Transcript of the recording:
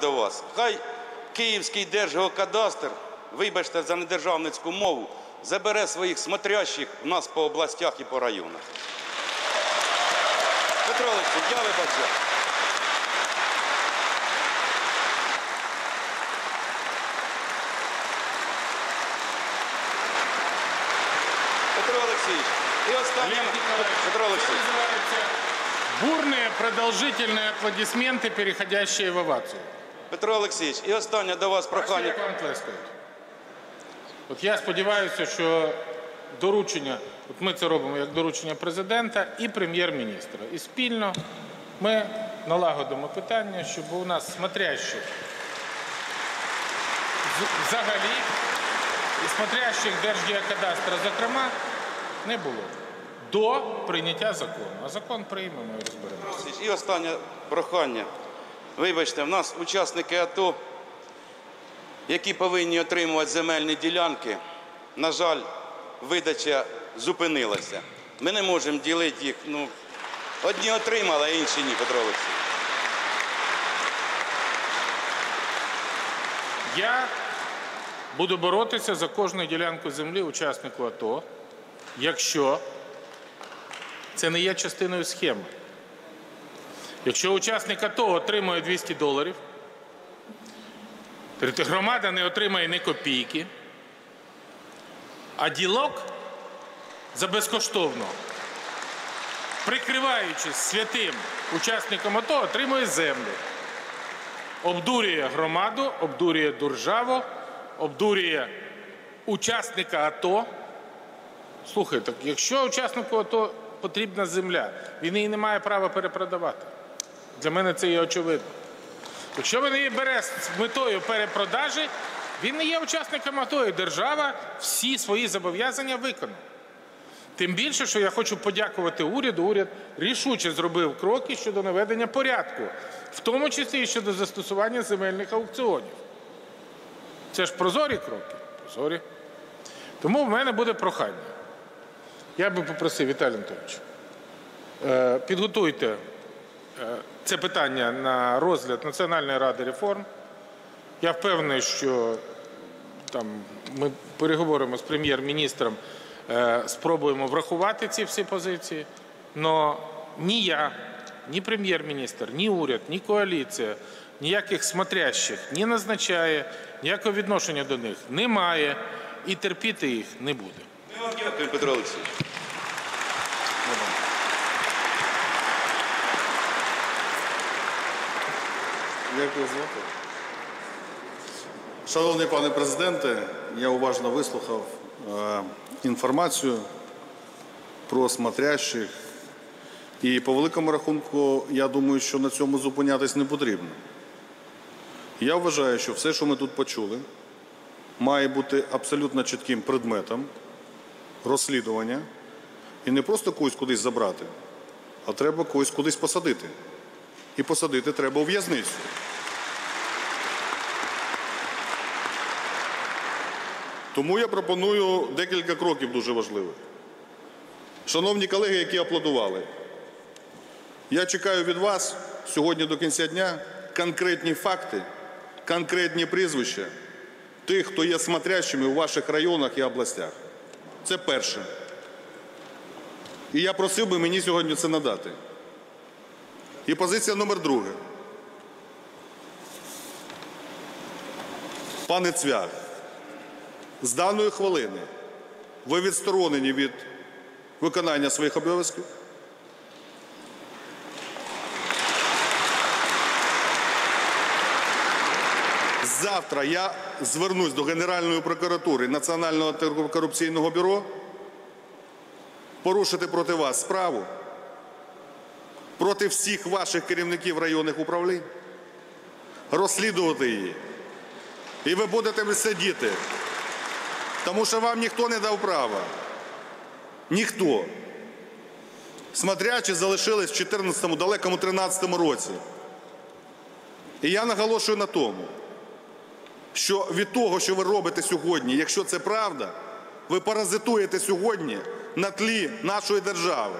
до вас. Хай Київський держгеокадастр, вибачте за недержавницьку мову, забере своїх смотрящих у нас по областях і по районах. Петро Олексійович, я вибачаю. Петро Олексійович, і останнє. Олег Николаевич, Петро это Олексійович. называется бурные продолжительные аплодисменты, переходящие в овацию. Петро Олексійович, і останнє до вас прохання. Як вам плескають? От я сподіваюся, що доручення, от ми це робимо як доручення президента і прем'єр-міністра. І спільно ми налагодимо питання, щоб у нас смотрящих взагалі і смотрящих Держгеокадастра, зокрема, не було до прийняття закону. А закон приймемо і розберемося. І останнє прохання. Вибачте, в нас учасники АТО, які повинні отримувати земельні ділянки, на жаль, видача зупинилася. Ми не можемо ділити їх. Ну, одні отримали, а інші ні, Петро. Я буду боротися за кожну ділянку землі учаснику АТО, якщо це не є частиною схеми. Якщо учасник АТО отримує 200 доларів, громада не отримає ні копійки, а ділок за безкоштовно, прикриваючись святим учасником АТО, отримує землю обдурює громаду, обдурює державу, обдурює учасника АТО. Слухайте, якщо учаснику АТО потрібна земля, він її не має права перепродавати. Для мене це є очевидно. Якщо він її бере з метою перепродажі, він не є учасником АТО, і держава всі свої зобов'язання виконала. Тим більше, що я хочу подякувати уряду. Уряд рішуче зробив кроки щодо наведення порядку, в тому числі і щодо застосування земельних аукціонів. Це ж прозорі кроки. Прозорі. Тому в мене буде прохання. Я би попросив, Віталій Анатолійович, е, підготуйте це питання на розгляд Національної ради реформ. Я впевнений, що там ми переговоримо з прем'єр-міністром, е, спробуємо врахувати ці всі позиції. Но ні я, ні прем'єр-міністр, ні уряд, ні коаліція, ніяких смотрящих ні назначає, ніякого відношення до них немає і терпіти їх не буде. Вам дякуємо, Петро Олексійович. Дякую звати. Шановний пане президенте, я уважно вислухав е, інформацію про смотрящих. І по великому рахунку, я думаю, що на цьому зупинятись не потрібно. Я вважаю, що все, що ми тут почули, має бути абсолютно чітким предметом розслідування і не просто когось кудись забрати, а треба когось кудись посадити. І посадити треба у в'язницю. Тому я пропоную декілька кроків дуже важливих. Шановні колеги, які аплодували, я чекаю від вас сьогодні до кінця дня конкретні факти, конкретні прізвища тих, хто є смотрящими у ваших районах і областях. Це перше. І я просив би мені сьогодні це надати. І позиція номер друга. Пане Цвях, з даної хвилини ви відсторонені від виконання своїх обов'язків. Завтра я звернусь до Генеральної прокуратури Національного антикорупційного бюро порушити проти вас справу проти всіх ваших керівників районних управлінь, розслідувати її. І ви будете сидіти, тому що вам ніхто не дав права. Ніхто. Смотрячі залишились в 14-му, далекому 13-му році. І я наголошую на тому, що від того, що ви робите сьогодні, якщо це правда, ви паразитуєте сьогодні на тлі нашої держави.